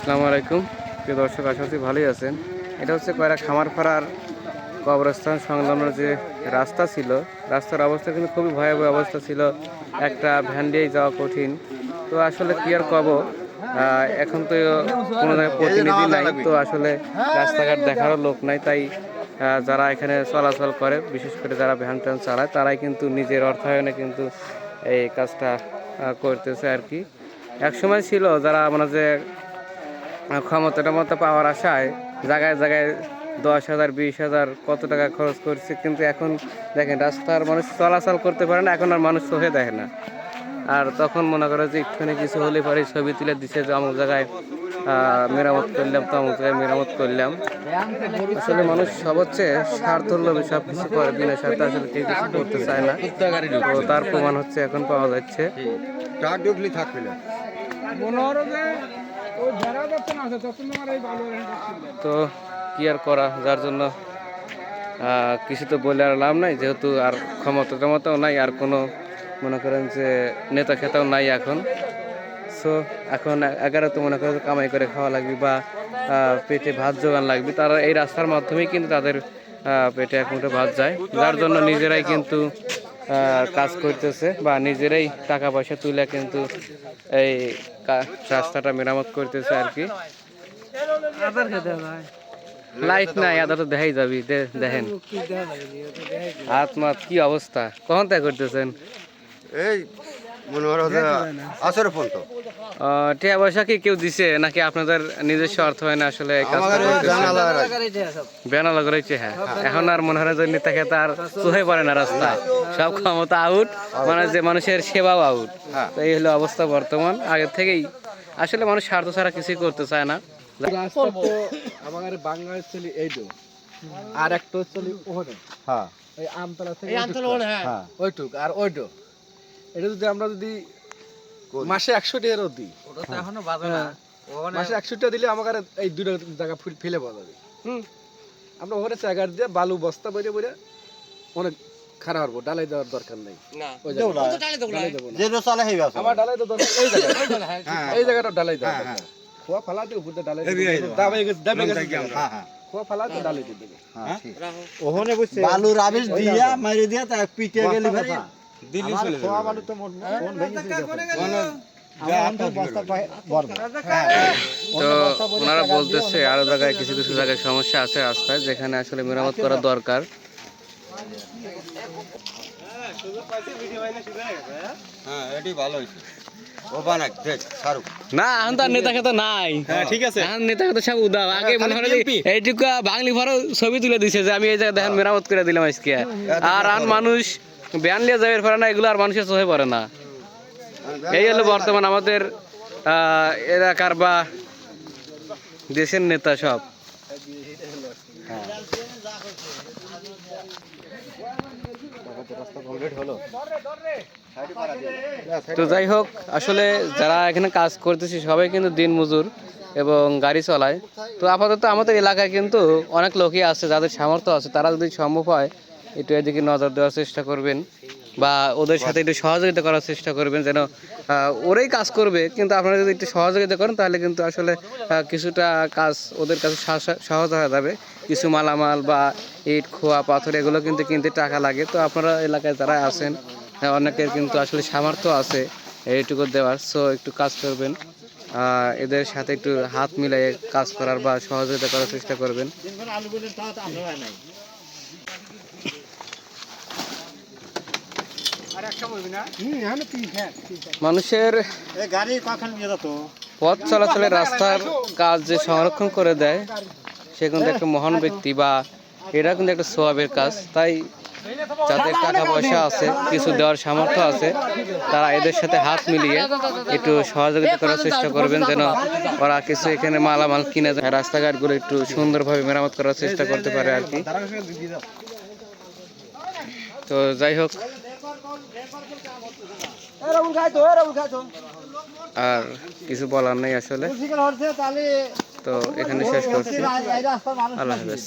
আসসালামু আলাইকুম। প্রিয় দর্শক, আশা করছি ভালোই আছেন। এটা হচ্ছে কয়রা খামারপাড়ার কবরস্থান সংলগ্ন যে রাস্তা ছিল। রাস্তার অবস্থা কিন্তু খুবই ভয়াবহ অবস্থা ছিল। একটা ভ্যান দিয়েই যাওয়া কঠিন। তো আসলে কি আর কব? এখন তো কোনো প্রতিনিধি নাই। তো আসলে রাস্তাঘাট দেখারও লোক নাই। তাই যারা এখানে চলাচল করে, বিশেষ করে যারা ভ্যান ট্যান চালায়, তারাই কিন্তু নিজের অর্থায়নে কিন্তু এই কাজটা করতেছে আর কি। এক সময় ছিল যারা মানে যে ক্ষমতাটা মতো পাওয়ার আশায় জায়গায় জায়গায় দশ হাজার বিশ হাজার কত টাকা খরচ করছে কিন্তু এখন দেখেন রাস্তার মানুষ চলাচল করতে পারে না এখন আর মানুষ চোখে দেখে না। আর তখন মনে করে যে একটুখানি কিছু হলে পরে ছবি তুলে দিছে যে অমুক জায়গায় মেরামত করলাম তো অমুক জায়গায় মেরামত করলাম। আসলে মানুষ সব হচ্ছে স্বার্থ লোভে সব কিছু করে বিনা স্বার্থে আসলে কেউ কিছু করতে চায় না। তো তার প্রমাণ হচ্ছে এখন পাওয়া যাচ্ছে। তো কি আর করা, যার জন্য কিছু তো বলে আর লাভ নাই, যেহেতু আর ক্ষমতা টমতাও নাই, আর কোনো, মনে করেন যে, নেতা খেতাও নাই এখন। সো এখন এগারো তো মনে করেন কামাই করে খাওয়া লাগবে বা পেটে ভাত জোগান লাগবে, তারা এই রাস্তার মাধ্যমেই কিন্তু তাদের পেটে মুঠো ভাত যায়। যার জন্য নিজেরাই কিন্তু কাজ করতেছে বা নিজেরাই টাকা পয়সা তুলে কিন্তু এই রাস্তাটা মেরামত করতেছে আর কি। লাইট নাই আদা তো দেখাই যাবি দেখেন। হাত মাত কি অবস্থা? কখন তাই করতেছেন? এই মনে যে আসরে ফোন তো আহ, টিয়া পয়সা কি কেউ দিছে নাকি আপনাদের নিজস্ব অর্থ হয় না আসলে এই কাজটা আমাদের করতেছেন? জানালা বেনা লাগাইছে হ্যাঁ এখন আর যে নেতা চোখে পড়ে না রাস্তায় সব ক্ষমতা আউট যে মানুষের সেবাও আউট হ্যাঁ। তো এই হলো অবস্থা বর্তমান। আগে থেকেই আসলে মানুষ স্বার্থ ছাড়া কিছুই করতে চায় না। আর একটা চলি ওখানে। হ্যাঁ। এই আমতলা থেকে ওইটুক আর ওইটো। এটা যদি আমরা যদি মাসে একশো টাকারও দিই। হ্যাঁ। মাসে একশো টাকা দিলে আমার এই দুটো জায়গা ফেলে পাওয়া যাবে। হুম? আমরা ওখানে জায়গা দিয়ে বালু বস্তা বইরে বইরে অনেক খারাপ হব ডালাই দেওয়ার দরকার নেই। আমার ডালাই তো দরকার এই জায়গা হ্যাঁ এই জায়গাটা ডালাই দেওয়া হ্যাঁ, খোয়া ফালা দিয়ে উপর ডালাই এই দিয়ে দাবে গেছে দাবে গেছে হ্যাঁ হ্যাঁ। খোয়া ফালা দিয়ে ডালাই দিয়ে দেবে ওখানে বুঝছে দিয়া মারি দিয়া তা পিটে গেলি ভাই। দিল্লি চলে যাবে। খোয়া বালু তো ভেঙে পাই বর্ব তো ওনারা বলতেছে আরও জায়গায় কিছু কিছু জায়গায় সমস্যা আছে রাস্তায় যেখানে আসলে মেরামত করা দরকার। হ্যাঁ না এখন তো নেতা খেতা নাই। হ্যাঁ ঠিক আছে। এখন নেতা খেতা সব উদাও আগে মনে হয় এইটুকু বাঙালি ভরো ছবি তুলে দিছে যে আমি এই জায়গায় দেখেন মেরামত করে দিলাম আজকে। আর আন মানুষ ব্যান লিয়ে যাবে পারে না, এগুলো আর মানুষের চোখে পড়ে না। এই হলো বর্তমান আমাদের এলাকার বা দেশের নেতা সব। তো যাই হোক, আসলে যারা এখানে কাজ করতেছে, সবাই কিন্তু দিন মজুর এবং গাড়ি চলায়। তো আপাতত আমাদের এলাকায় কিন্তু অনেক লোকই আছে, যাদের সামর্থ্য আছে, তারা যদি সম্ভব হয় একটু এদিকে নজর দেওয়ার চেষ্টা করবেন বা ওদের সাথে একটু সহযোগিতা করার চেষ্টা করবেন যেন ওরাই কাজ করবে, কিন্তু আপনারা যদি একটু সহযোগিতা করেন তাহলে কিন্তু আসলে কিছুটা কাজ ওদের কাছে সহজ- হয়ে যাবে। কিছু মালামাল বা ইট, খোয়া, পাথর, এগুলো কিন্তু কিনতে টাকা লাগে। তো আপনারা এলাকায় যারা আছেন অনেকের কিন্তু আসলে সামর্থ্য আছে এইটুকু দেওয়ার। সো একটু কাজ করবেন এদের সাথে একটু হাত মিলিয়ে কাজ করার বা সহযোগিতা করার চেষ্টা করবেন। মানুষের এ গাড়ি কখন নিয়ে যেত? পথ চলাচলের রাস্তার কাজ যে সংরক্ষণ করে দেয় সে কিন্তু একটা মহান ব্যক্তি বা এটা কিন্তু একটা সোয়াবের কাজ। তাই যাদের টাকা পয়সা আছে কিছু দেওয়ার সামর্থ্য আছে তারা এদের সাথে হাত মিলিয়ে একটু সহযোগিতা করার চেষ্টা করবেন যেন ওরা কিছু এখানে মালামাল কিনে যায়। রাস্তাঘাটগুলো একটু সুন্দরভাবে মেরামত করার চেষ্টা করতে পারে আর কি। তো যাই হোক। আর কিছু বলার নেই আসলে। তো এখানে শেষ করছি। আল্লাহ হাফেজ।